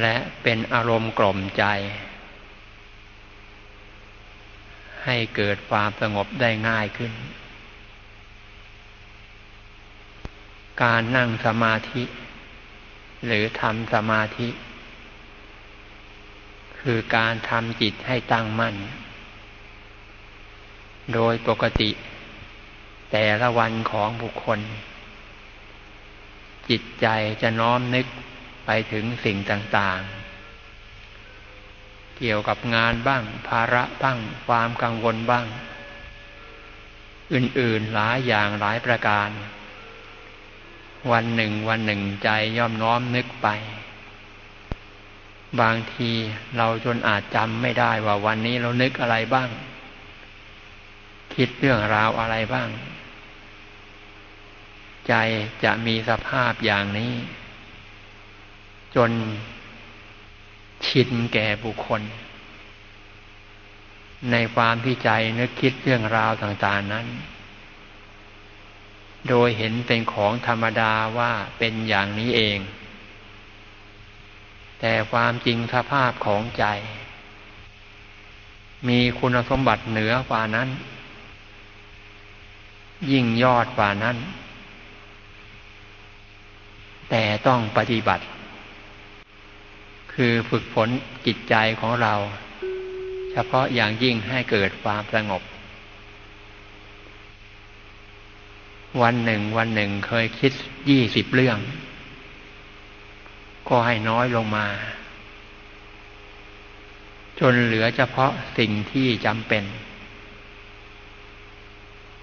และเป็นอารมณ์กล่อมใจ ให้เกิดความสงบได้ง่ายขึ้น การนั่งสมาธิ หรือทำสมาธิ คือการทำจิตให้ตั้งมั่น โดยปกติ แต่ละวันของบุคคล จิตใจจะน้อมนึก ไปถึงสิ่งต่างๆ เกี่ยวกับงานบ้าง ภาระบ้าง ความกังวลบ้าง อื่นๆหลายอย่างหลายประการ วันหนึ่งวันหนึ่งใจย่อมน้อมนึกไป บางทีเราจนอาจจำไม่ได้ว่าวันนี้เรานึกอะไรบ้าง คิดเรื่องราวอะไรบ้าง ใจจะมีสภาพอย่างนี้ จนชินแก่บุคคล ในความที่ใจนึกคิดเรื่องราวต่างๆนั้น โดยเห็นเป็นของธรรมดาว่าเป็นอย่างนี้เอง แต่ความจริงสภาพของใจ มีคุณสมบัติเหนือกว่านั้น ยิ่งยอดกว่านั้น แต่ต้องปฏิบัติ คือฝึกฝนจิตใจของเรา เฉพาะอย่างยิ่งให้เกิดความสงบ วันหนึ่งวันหนึ่งเคยคิดยี่สิบเรื่อง ก็ให้น้อยลงมา จนเหลือเฉพาะสิ่งที่จำเป็น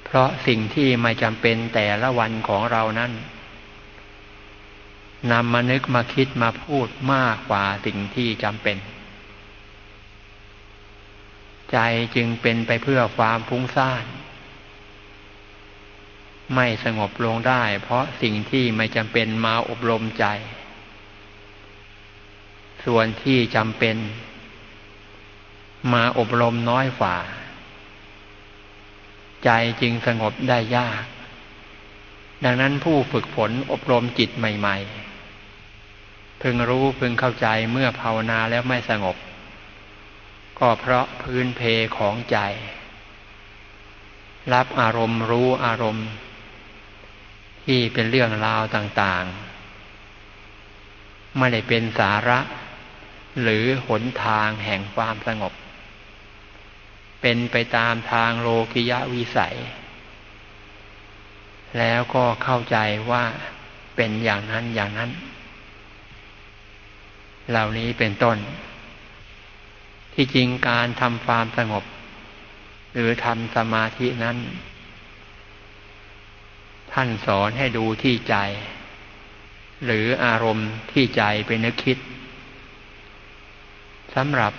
เพราะสิ่งที่ไม่จำเป็นแต่ละวันของเรานั้น นำมานึกมาคิดมาพูดมากกว่าสิ่งที่จำเป็น ใจจึงเป็นไปเพื่อความฟุ้งซ่าน ไม่สงบลงได้ เพราะสิ่งที่ไม่จำเป็นมาอบรมใจ ส่วนที่จำเป็น มาอบรมน้อยกว่า ใจจึงสงบได้ยากดังนั้นผู้ฝึกฝนอบรมจิตใหม่ ๆ พึงรู้พึงเข้าใจเมื่อภาวนาแล้วไม่สงบ ก็เพราะพื้นเพของใจ รับอารมณ์รู้อารมณ์ ที่เป็นเรื่องราวต่างๆ ไม่ได้เป็นสาระ หรือหนทางแห่งความสงบ เป็นไปตามทางโลกิยะวิสัย แล้วก็เข้าใจว่าเป็นอย่างนั้นอย่างนั้น เหล่านี้เป็นต้น ที่จริงการทำความสงบ หรือทำสมาธินั้น ท่านสอนให้ดูที่ใจ หรืออารมณ์ที่ใจเป็นนึกคิดสำหรับ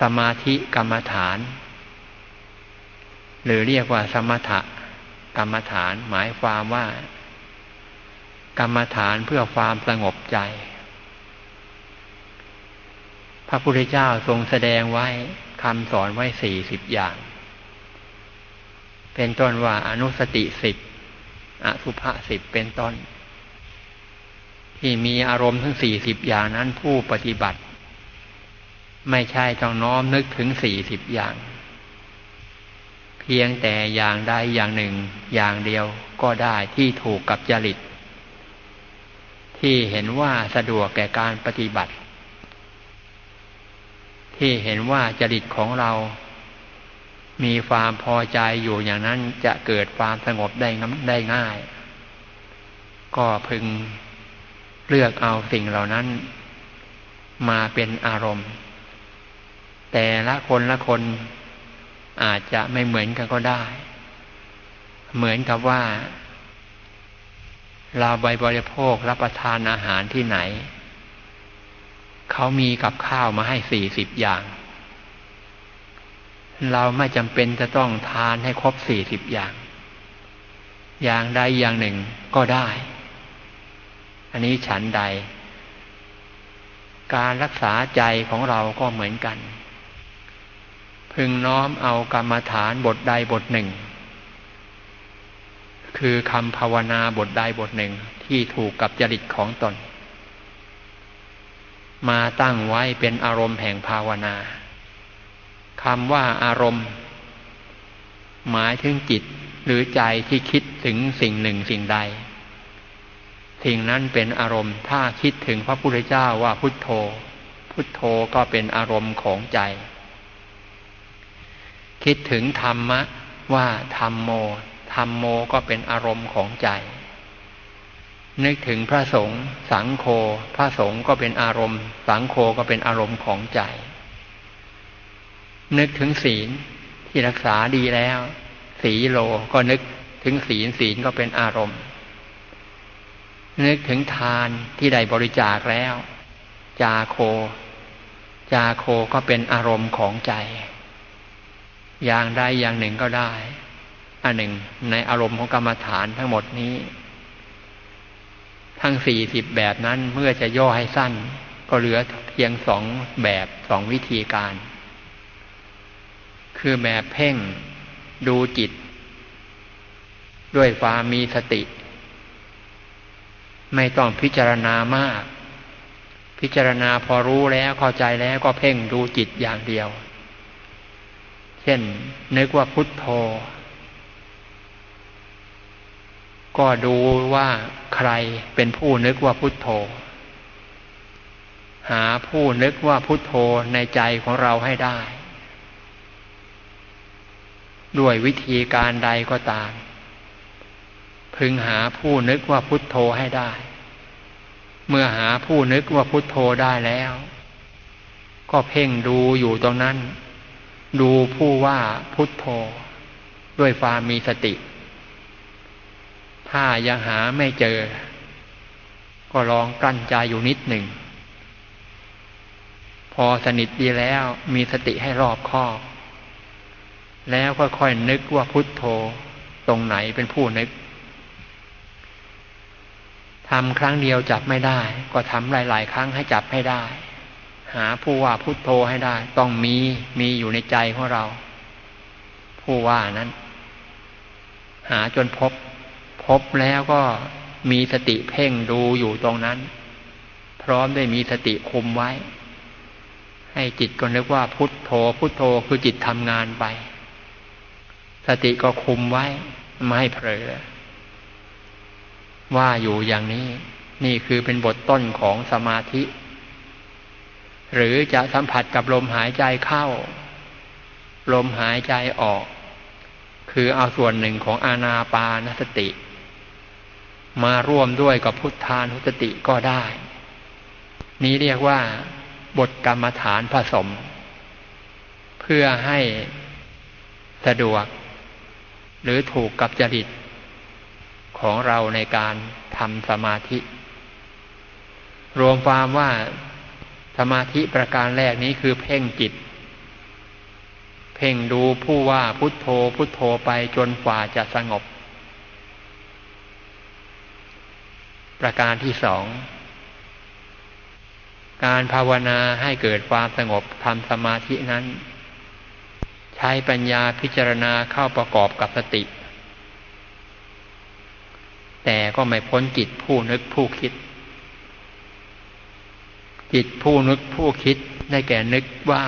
สมาธิกรรมฐาน หรือเรียกว่าสมถะกรรมฐานหมายความว่า กรรมฐานเพื่อความสงบใจ พระพุทธเจ้าทรงแสดงไว้คำสอนไว้สี่สิบอย่าง เป็นต้นว่าอนุสติสิบอสุภะสิบเป็นต้น ที่มีอารมณ์ทั้งสี่สิบอย่างนั้นผู้ปฏิบัติ ไม่ใช่ต้องน้อมนึกถึงสี่สิบอย่าง เพียงแต่อย่างใดอย่างหนึ่งอย่างเดียวก็ได้ที่ถูกกับจริต ที่เห็นว่าสะดวกแก่การปฏิบัติ ที่เห็นว่าจริตของเรา มีความพอใจอยู่อย่างนั้นจะเกิดความสงบได้ได้ง่าย ก็พึงเลือกเอาสิ่งเหล่านั้นมาเป็นอารมณ์ แต่ละคนละคนอาจจะไม่เหมือนกันก็ได้ เหมือนกับว่า เราไปบริโภครับประทานอาหารที่ไหน เขามีกับข้าวมาให้สี่สิบอย่าง เราไม่จำเป็นจะต้องทานให้ครบสี่สิบอย่าง อย่างใดอย่างหนึ่งก็ได้ อันนี้ฉันใด การรักษาใจของเราก็เหมือนกัน พึงน้อมเอากรรมฐานบทใดบทหนึ่ง คือคำภาวนาบทใดบทหนึ่งที่ถูกกับจริตของตน มาตั้งไว้เป็นอารมณ์แห่งภาวนาคำว่าอารมณ์ หมายถึงจิตหรือใจที่คิดถึงสิ่งหนึ่งสิ่งใด สิ่งนั้นเป็นอารมณ์ ถ้าคิดถึงพระพุทธเจ้าว่าพุทโธ พุทโธก็เป็นอารมณ์ของใจ คิดถึงธรรมะว่าธรรมโมธรรมโมก็เป็นอารมณ์ของใจ นึกถึงพระสงฆ์สังโฆพระสงฆ์ก็เป็นอารมณ์ สังโฆก็เป็นอารมณ์ของใจ นึกถึงศีลที่รักษาดีแล้ว สีโลก็นึกถึงศีลศีลก็เป็นอารมณ์ นึกถึงทานที่ได้บริจาคแล้ว จาโค จาโคก็เป็นอารมณ์ของใจ อย่างใดอย่างหนึ่งก็ได้ อันหนึ่งในอารมณ์ของกรรมฐานทั้งหมดนี้ ทั้งสี่สิบแบบนั้นเมื่อจะย่อให้สั้น ก็เหลือเพียงสองแบบสองวิธีการ คือแบบเพ่งดูจิต ด้วยความมีสติ ไม่ต้องพิจารณามาก พิจารณาพอรู้แล้วเข้าใจแล้วก็เพ่งดูจิตอย่างเดียว เช่นนึกว่าพุทโธ ก็ดูว่าใครเป็นผู้นึกว่าพุทโธ หาผู้นึกว่าพุทโธในใจของเราให้ได้ ด้วยวิธีการใดก็ตาม พึงหาผู้นึกว่าพุทโธให้ได้ เมื่อหาผู้นึกว่าพุทโธได้แล้ว ก็เพ่งดูอยู่ตรงนั้น ดูผู้ว่าพุทโธ ด้วยความมีสติ ถ้ายังหาไม่เจอ ก็ลองกั้นใจอยู่นิดหนึ่ง พอสนิทดีแล้วมีสติให้รอบคอบ แล้วค่อยๆนึกว่าพุทโธตรงไหนเป็นผู้นึกทำครั้งเดียวจับไม่ได้ ก็ทำหลาย ๆ ครั้งให้จับให้ได้ หาผู้ว่าพุทโธให้ได้ ต้องมีมีอยู่ในใจของเรา ผู้ว่านั้น หาจนพบ พบแล้วก็มีสติเพ่งดูอยู่ตรงนั้น พร้อมได้มีสติคุมไว้ ให้จิตก็นึกว่าพุทโธ พุทโธคือจิตทำงานไป สติก็คุมไว้ ไม่ให้เผลอว่าอยู่อย่างนี้ นี่คือเป็นบทต้นของสมาธิ หรือจะสัมผัสกับลมหายใจเข้า ลมหายใจออก คือเอาส่วนหนึ่งของอาณาปานสติ มาร่วมด้วยกับพุทธานุสติก็ได้ นี้เรียกว่า บทกรรมฐานผสม เพื่อให้สะดวก หรือถูกกับจริต ของเราในการทำสมาธิ รวมความว่าสมาธิประการแรกนี้คือเพ่งจิต เพ่งดูผู้ว่าพุทโธพุทโธไปจนกว่าจะสงบ ประการที่สอง การภาวนาให้เกิดความสงบทำสมาธินั้น ใช้ปัญญาพิจารณาเข้าประกอบกับสติ แต่ก็ไม่พ้นจิตผู้นึกผู้คิด จิตผู้นึกผู้คิดได้แก่นึกว่า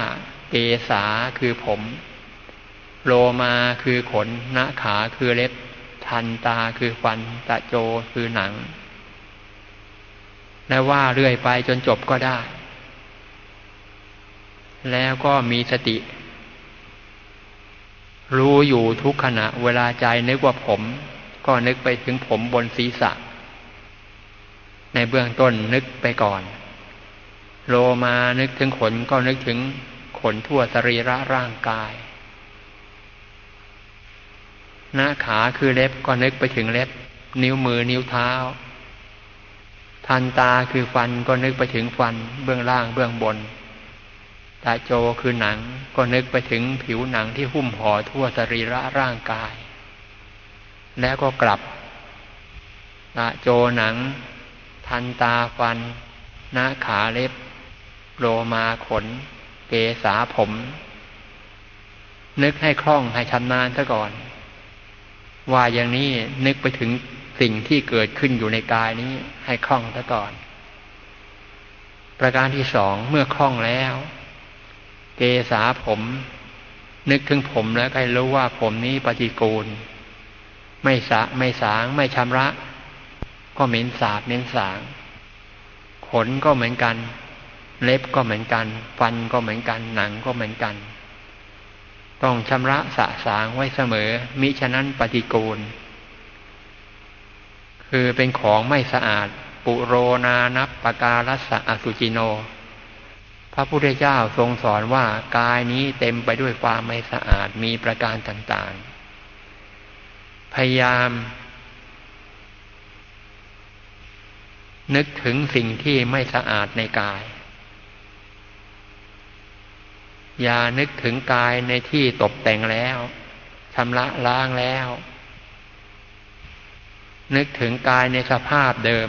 เกษาคือผม โลมาคือขนนาขาคือเล็บ ทันตาคือฟัน ตะโจคือหนัง และว่าเรื่อยไปจนจบก็ได้ แล้วก็มีสติ รู้อยู่ทุกขณะ เวลาใจนึกว่าผม ก็นึกไปถึงผมบนศีรษะ ในเบื้องต้นนึกไปก่อน โลมานึกถึงขนก็นึกถึงขนทั่วสรีระร่างกายหน้าขาคือเล็บก็นึกไปถึงเล็บ นิ้วมือนิ้วเท้า ทันตาคือฟันก็นึกไปถึงฟันเบื้องล่างเบื้องบน ตาโจคือหนังก็นึกไปถึงผิวหนังที่หุ้มห่อทั่วสรีระร่างกาย แล้วก็กลับตาโจหนัง ทันตาฟันหน้าขาเล็บโลมาขน เกษาผม นึกให้คล่องให้ชำนาญซะก่อน ว่าอย่างนี้นึกไปถึง สิ่งที่เกิดขึ้นอยู่ในกายนี้ให้คล่องซะก่อน ประการที่สองเมื่อคล่องแล้ว เกษาผม นึกถึงผมแล้วก็รู้ว่าผมนี้ปฏิกูล ไม่สะไม่สางไม่ชำระ ก็เหม็นสาบเหม็นสาง ขนก็เหมือนกัน เล็บก็เหมือนกัน ฟันก็เหมือนกัน หนังก็เหมือนกัน ต้องชำระสะสางไว้เสมอ มิฉะนั้นปฏิกูล คือเป็นของไม่สะอาด ปุโรนานับปการัสสะอสุจิโน พระพุทธเจ้าทรงสอนว่ากายนี้เต็มไปด้วยความไม่สะอาดมีประการต่างๆ พยายาม นึกถึงสิ่งที่ไม่สะอาดในกาย อย่านึกถึงกายในที่ตกแต่งแล้วชำระล้างแล้ว นึกถึงกายในสภาพเดิม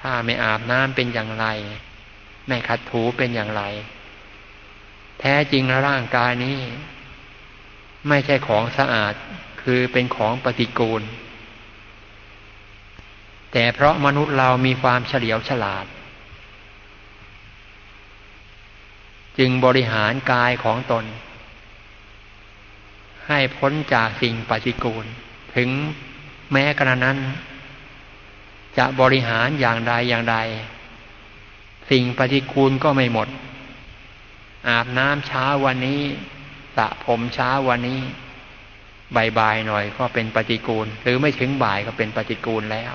ถ้าไม่อาบน้ำเป็นอย่างไร ไม่ขัดถูเป็นอย่างไร แท้จริงร่างกายนี้ ไม่ใช่ของสะอาดคือเป็นของปฏิกูล แต่เพราะมนุษย์เรามีความเฉลียวฉลาด จึงบริหารกายของตน ให้พ้นจากสิ่งปฏิกูลถึง แม้กระนั้น จะบริหารอย่างใดอย่างใด สิ่งปฏิกูลก็ไม่หมด อาบน้ำเช้าวันนี้สระผมเช้าวันนี้บ่ายๆหน่อยก็เป็นปฏิกูล หรือไม่ถึงบ่ายก็เป็นปฏิกูลแล้ว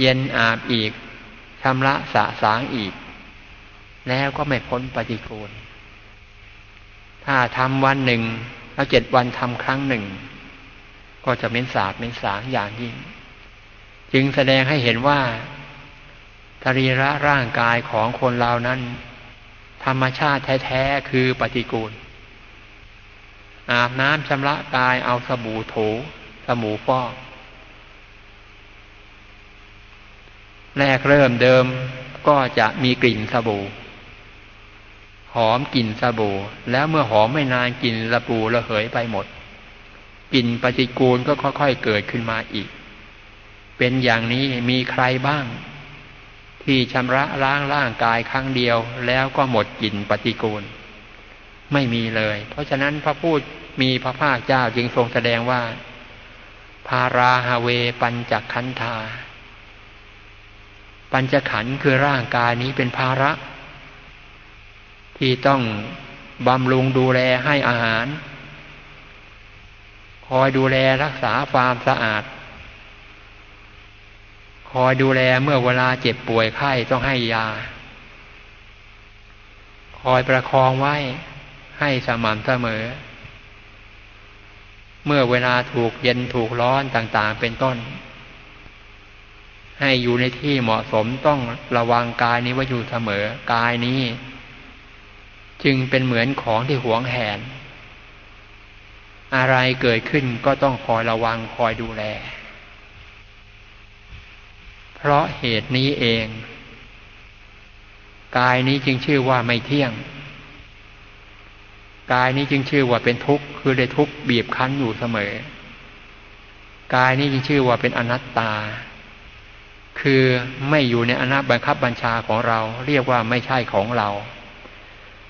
เย็นอาบอีกชำระสะสางอีก แล้วก็ไม่พ้นปฏิกูล ถ้าทำวันหนึ่ง แล้วเจ็ดวันทำครั้งหนึ่ง ก็จะเป็นสาบเป็นสางอย่างยิ่ง จึงแสดงให้เห็นว่าทรีระร่างกายของคนเรานั้น ธรรมชาติแท้ๆคือปฏิกูล อาบน้ำชำระกายเอาสบู่ถูสบู่ฟอกแรกเริ่มเดิมก็จะมีกลิ่นสบู่ หอมกลิ่นสบู่ แล้วเมื่อหอมไม่นานกลิ่นสบู่ระเหยไปหมด กลิ่นปฏิกูลก็ค่อยๆเกิดขึ้นมาอีก เป็นอย่างนี้มีใครบ้าง ที่ชำระล้างร่างกายครั้งเดียว แล้วก็หมดกลิ่นปฏิกูล ไม่มีเลย เพราะฉะนั้นพระพูดมีพระภาคเจ้าจึงทรงแสดงว่าภาราฮาเวปัญจคันธาปัญจขันธ์คือร่างกายนี้เป็นภาระ ที่ต้องบำรุงดูแลให้อาหาร อยดูแลรักษาความสะอาด คอยดูแลเมื่อเวลาเจ็บป่วยไข้ต้องให้ยา คอยประคองไว้ให้สม่ำเสมอ เมื่อเวลาถูกเย็นถูกร้อนต่างๆ เป็นต้น ให้อยู่ในที่เหมาะสมต้องระวังกายนี้ไว้อยู่เสมอ กายนี้ จึงเป็นเหมือนของที่หวงแหน อะไรเกิดขึ้นก็ต้องคอยระวังคอยดูแล เพราะเหตุนี้เอง กายนี้จึงชื่อว่าไม่เที่ยง กายนี้จึงชื่อว่าเป็นทุกข์คือได้ทุกข์บีบคั้นอยู่เสมอ กายนี้จึงชื่อว่าเป็นอนัตตา คือไม่อยู่ในอนาบังคับบัญชาของเรา เรียกว่าไม่ใช่ของเรา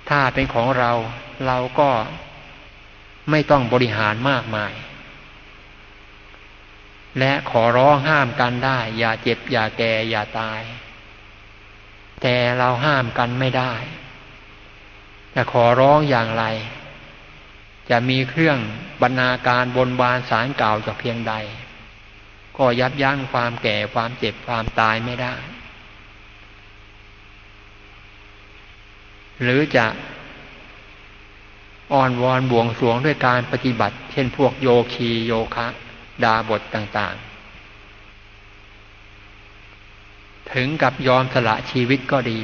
ถ้าเป็นของเราเราก็ ไม่ต้องบริหารมากมาย และขอร้องห้ามกันได้ อย่าเจ็บ อย่าแก่ อย่าตาย แต่เราห้ามกันไม่ได้จะขอร้องอย่างไร จะมีเครื่องบรรณาการบนบานสารเก่าจะเพียงใด ก็ยับยั้งความแก่ความเจ็บความตายไม่ได้ หรือจะ อ้อนวอนบวงสรวงด้วยการปฏิบัติ เช่นพวกโยคีโยคะ ดาบทต่างๆ ถึงกับยอมสละชีวิตก็ดี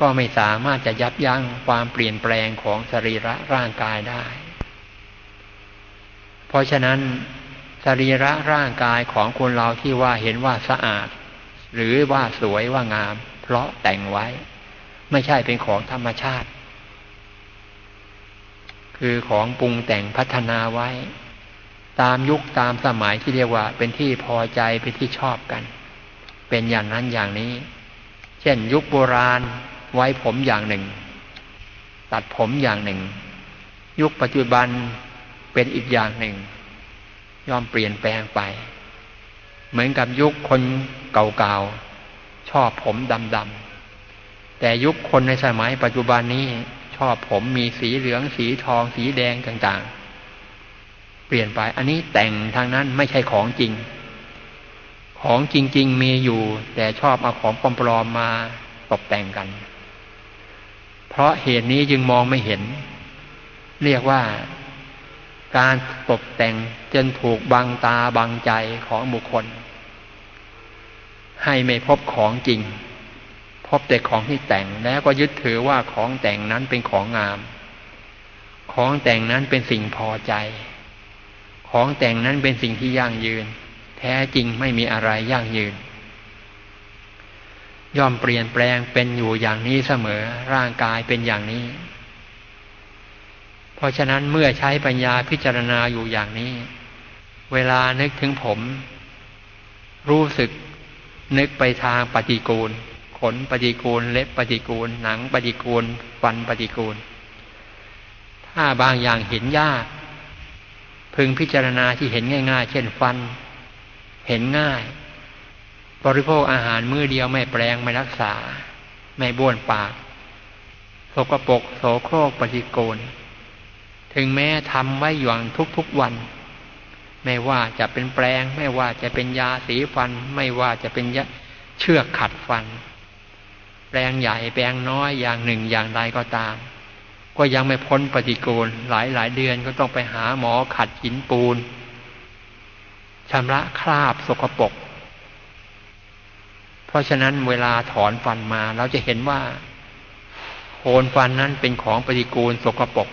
ก็ไม่สามารถจะยับยั้งความเปลี่ยนแปลงของสรีระร่างกายได้ เพราะฉะนั้นสรีระร่างกายของคนเราที่ว่าเห็นว่าสะอาด หรือว่าสวยว่างาม เพราะแต่งไว้ ไม่ใช่เป็นของธรรมชาติ คือของปรุงแต่งพัฒนาไว้ ตามยุคตามสมัยที่เรียกว่า เป็นที่พอใจเป็นที่ชอบกัน เป็นอย่างนั้นอย่างนี้เเช่น ยุคโบราณไว้ผมอย่างหนึ่ง ตัดผมอย่างหนึ่ง ยุคปัจจุบันเป็นอีกอย่างหนึ่ง ย่อมเปลี่ยนแปลงไป เหมือนกับยุคคนเก่าๆชอบผมดำๆแต่ยุคคนในสมัยปัจจุบันนี้ ชอบผมมีสีเหลืองสีทอง สีแดงต่างๆ เปลี่ยนไป อันนี้แต่งทางนั้นไม่ใช่ของจริง ของจริง ๆ มีอยู่ แต่ชอบเอาของปลอมๆมาตกแต่งกัน เพราะเหตุนี้จึงมองไม่เห็น เรียกว่าการตกแต่งจนถูกบังตาบังใจของบุคคล ให้ไม่พบของจริง พบแต่ของที่แต่งแล้วก็ยึดถือว่าของแต่งนั้นเป็นของงาม ของแต่งนั้นเป็นสิ่งพอใจ ของแต่งนั้นเป็นสิ่งที่ยั่งยืน แท้จริงไม่มีอะไรยั่งยืน ย่อมเปลี่ยนแปลงเป็นอยู่อย่างนี้เสมอร่างกายเป็นอย่างนี้ เพราะฉะนั้นเมื่อใช้ปัญญาพิจารณาอยู่อย่างนี้ เวลานึกถึงผม รู้สึกนึกไปทางปฏิกูล นปฏิกูล เล็บปฏิกูล หนังปฏิกูล ฟันปฏิกูล ถ้าบางอย่างเห็นยาก พึงพิจารณาที่เห็นง่าย ๆ เช่นฟัน เห็นง่าย บริโภคอาหารมื้อเดียวไม่แปลงไม่รักษา ไม่บ้วนปากสกปรกโสโครกปฏิกูล ถึงแม้ทำไว้อย่างทุกๆวันไม่ว่าจะเป็นแปลง ไม่ว่าจะเป็นยาสีฟัน ไม่ว่าจะเป็นยเชือกขัดฟัน ปลงใหญ่แปลงน้อยอย่างหนึ่งอย่างใดก็ตาม ก็ยังไม่พ้นปฏิกูลหลายหลายเดือนก็ต้องไปหาหมอขัดหินปูนชำระคราบสกปรกเพราะฉะนั้นเวลาถอนฟันมาเราจะเห็นว่าโคนฟันนั้นเป็นของปฏิกูลสกปรก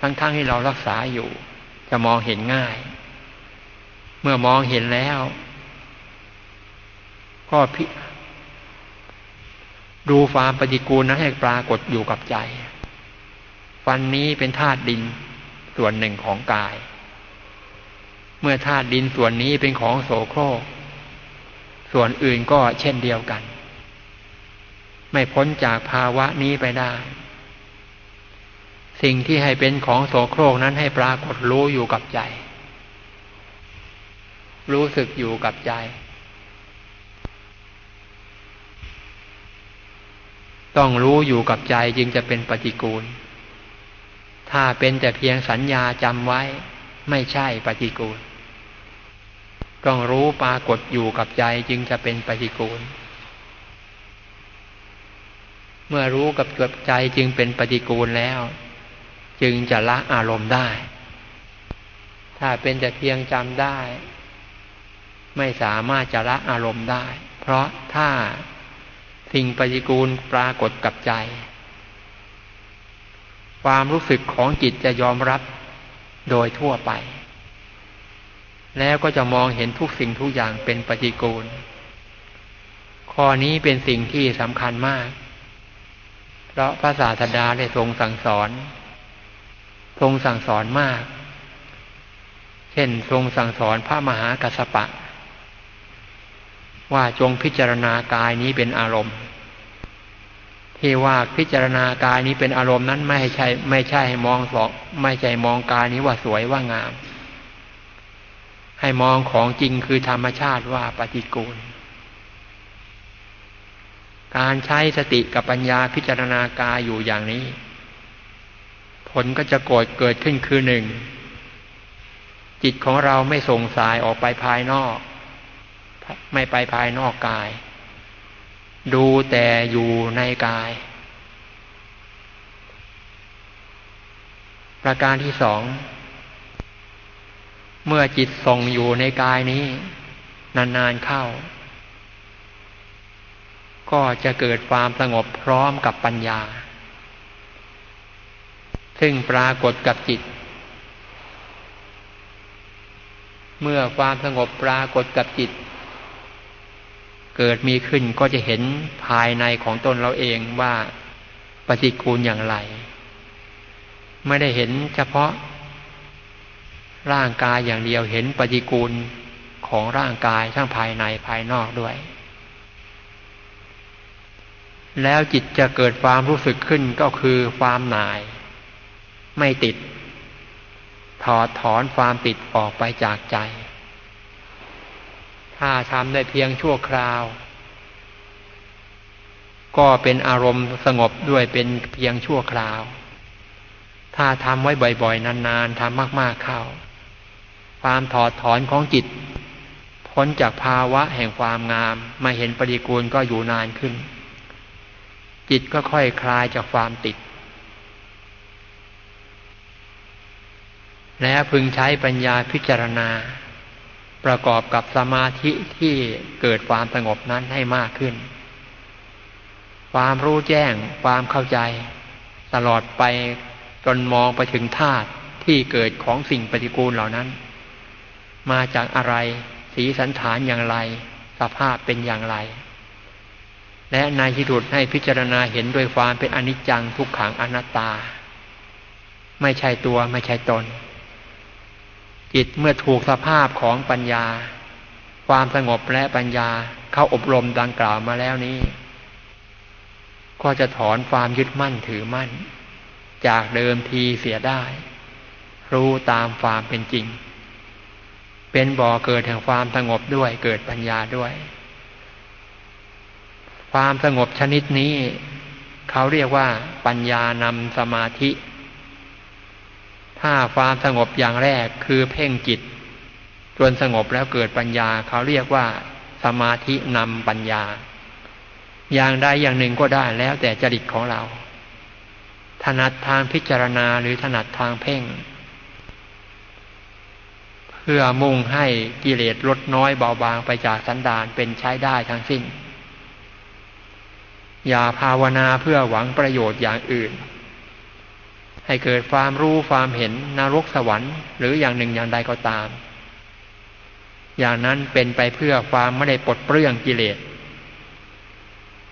ทั้งๆทที่เรารักษาอยู่ จะมองเห็นง่าย เมื่อมองเห็นแล้ว ก็พิ ดูความปฏิกูลนั้นให้ปรากฏอยู่กับใจ ฟันนี้เป็นธาตุดินส่วนหนึ่งของกาย เมื่อธาตุดินส่วนนี้เป็นของโสโครก ส่วนอื่นก็เช่นเดียวกัน ไม่พ้นจากภาวะนี้ไปได้ สิ่งที่ให้เป็นของโสโครกนั้นให้ปรากฏรู้อยู่กับใจ รู้สึกอยู่กับใจ ต้องรู้อยู่กับใจจึงจะเป็นปฏิกูล ถ้าเป็นแต่เพียงสัญญาจำไว้ ไม่ใช่ปฏิกูล ต้องรู้ปรากฏอยู่กับใจจึงจะเป็นปฏิกูล เมื่อรู้กับใจจึงเป็นปฏิกูลแล้ว จึงจะละอารมณ์ได้ ถ้าเป็นแต่เพียงจำได้ ไม่สามารถจะละอารมณ์ได้ เพราะถ้า สิ่งปฏิกูลปรากฏกับใจ ความรู้สึกของจิตจะยอมรับโดยทั่วไป แล้วก็จะมองเห็นทุกสิ่งทุกอย่างเป็นปฏิกูล ข้อนี้เป็นสิ่งที่สำคัญมาก เพราะพระศาสดาได้ทรงสั่งสอน ทรงสั่งสอนมาก เช่น ทรงสั่งสอนพระมหากัสปะ ว่าจงพิจารณากายนี้เป็นอารมณ์ ที่ว่าพิจารณากายนี้เป็นอารมณ์นั้นไม่ใช่ ไม่ใช่ให้มองสองไม่ใช่มองกายนี้ว่าสวยว่างาม ให้มองของจริงคือธรรมชาติว่าปฏิกูล การใช้สติกับปัญญาพิจารณากายอยู่อย่างนี้ ผลก็จะโกรธเกิดขึ้นคือหนึ่งจิตของเราไม่ส่งสายออกไปภายนอก ไม่ไปภายนอกกาย ดูแต่อยู่ในกาย ประการที่สอง เมื่อจิตส่งอยู่ในกายนี้ นานๆเข้า ก็จะเกิดความสงบพร้อมกับปัญญา ซึ่งปรากฏกับจิตเมื่อความสงบปรากฏกับจิต เกิดมีขึ้นก็จะเห็นภายในของตนเราเองว่าปฏิกูลอย่างไร ไม่ได้เห็นเฉพาะ ร่างกายอย่างเดียวเห็นปฏิกูลของร่างกายทั้งภายในภายนอกด้วย แล้วจิตจะเกิดความรู้สึกขึ้นก็คือความหน่าย ไม่ติด ถอดถอนความติดออกไปจากใจ ถ้าทำได้เพียงชั่วคราว ก็เป็นอารมณ์สงบด้วยเป็นเพียงชั่วคราว ถ้าทำไว้บ่อยๆ นานๆทำมากๆเข้า ความถอดถอนของจิต พ้นจากภาวะแห่งความงาม มาเห็นปริกูลก็อยู่นานขึ้น จิตก็ค่อยคลายจากความติดและพึงใช้ปัญญาพิจารณา ประกอบกับสมาธิที่เกิดความสงบนั้นให้มากขึ้น ความรู้แจ้งความเข้าใจ ตลอดไปจนมองไปถึงธาตุที่เกิดของสิ่งปฏิกูลเหล่านั้น มาจากอะไร สีสันฐานอย่างไร สภาพเป็นอย่างไร และในที่สุดให้พิจารณาเห็นด้วยความเป็นอนิจจังทุกขังอนัตตา ไม่ใช่ตัวไม่ใช่ตน จิตเมื่อถูกสภาพของปัญญา ความสงบและปัญญาเข้าอบรมดังกล่าวมาแล้วนี้ ก็จะถอนความยึดมั่นถือมั่น จากเดิมทีเสียได้ รู้ตามความเป็นจริง เป็นบ่อเกิดแห่งความสงบด้วยเกิดปัญญาด้วย ความสงบชนิดนี้ เขาเรียกว่าปัญญานำสมาธิ ถ้าความสงบอย่างแรกคือเพ่งจิต จนสงบแล้วเกิดปัญญาเขาเรียกว่าสมาธินำปัญญา อย่างใดอย่างหนึ่งก็ได้แล้วแต่จริตของเรา ถนัดทางพิจารณาหรือถนัดทางเพ่ง เพื่อมุ่งให้กิเลสลดน้อยเบาบางไปจากสันดานเป็นใช้ได้ทั้งสิ้น อย่าภาวนาเพื่อหวังประโยชน์อย่างอื่น ให้เกิดความรู้ความเห็นนรกสวรรค์ หรืออย่างหนึ่งอย่างใดก็ตาม อย่างนั้นเป็นไปเพื่อความไม่ได้ปลดเปลื้องกิเลส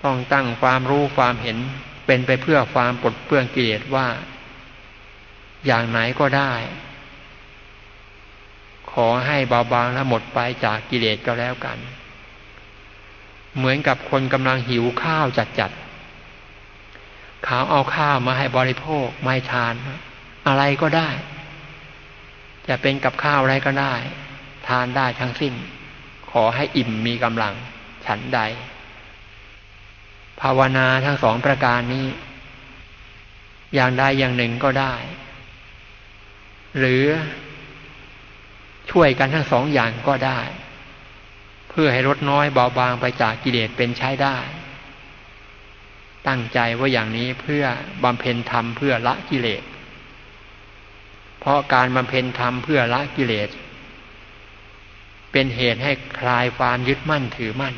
ต้องตั้งความรู้ความเห็นเป็นไปเพื่อความปลดเปลื้องกิเลสว่า อย่างไหนก็ได้ ขอให้เบาบางและหมดไปจากกิเลสก็แล้วกัน เหมือนกับคนกำลังหิวข้าวจัดจัด เขาเอาข้าวมาให้บริโภคไม่ทาน อะไรก็ได้ จะเป็นกับข้าวอะไรก็ได้ ทานได้ทั้งสิ้น ขอให้อิ่มมีกำลัง ฉันใด ภาวนาทั้งสองประการนี้ อย่างใดอย่างหนึ่งก็ได้ หรือช่วยกันทั้งสองอย่างก็ได้ เพื่อให้ลดน้อยเบาบางไปจากกิเลสเป็นใช้ได้ ตั้งใจว่าอย่างนี้เพื่อบำเพ็ญธรรมเพื่อละกิเลส เพราะการบำเพ็ญธรรมเพื่อละกิเลส เป็นเหตุให้คลายความยึดมั่นถือมั่น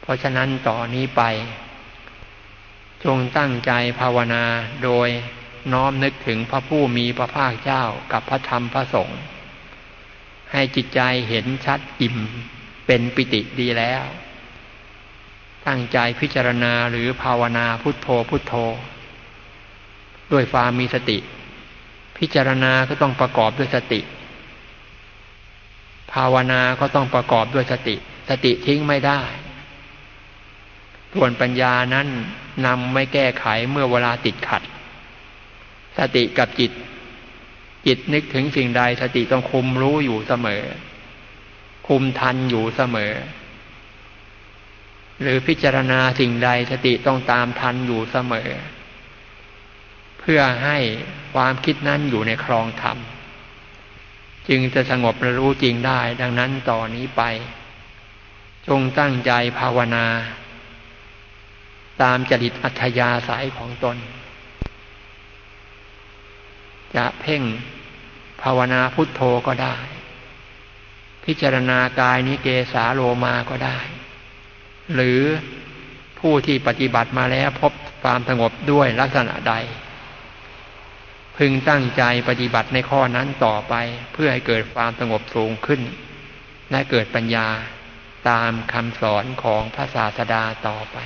เพราะฉะนั้นต่อนนี้ไป จงตั้งใจภาวนาโดยน้อมนึกถึงพระผู้มีพระภาคเจ้ากับพระธรรมพระสงฆ์ให้จิตใจเห็นชัดอิ่มเป็นปิติดีแล้ว ตั้งใจพิจารณาหรือภาวนาพุทโธพุทโธ ด้วยความมีสติ พิจารณาก็ต้องประกอบด้วยสติ ภาวนาก็ต้องประกอบด้วยสติ สติทิ้งไม่ได้ ส่วนปัญญานั้นนำไม่แก้ไขเมื่อเวลาติดขัด สติกับจิต จิตนึกถึงสิ่งใดสติต้องคุมรู้อยู่เสมอ คุมทันอยู่เสมอ หรือพิจารณาสิ่งใดสติต้องตามทันอยู่เสมอ เพื่อให้ความคิดนั้นอยู่ในครองธรรม จึงจะสงบและรู้จริงได้ ดังนั้นต่อนนี้ไป จงตั้งใจภาวนา ตามจริตอัธยาศัยของตน จะเพ่งภาวนาพุทโธก็ได้ พิจารณากายนิเกสาโลมาก็ได้ หรือผู้ที่ปฏิบัติมาแล้วพบความสงบด้วยลักษณะใด พึงตั้งใจปฏิบัติในข้อนั้นต่อไปเพื่อให้เกิดความสงบสูงขึ้น และเกิดปัญญาตามคำสอนของพระศาสดาต่อไป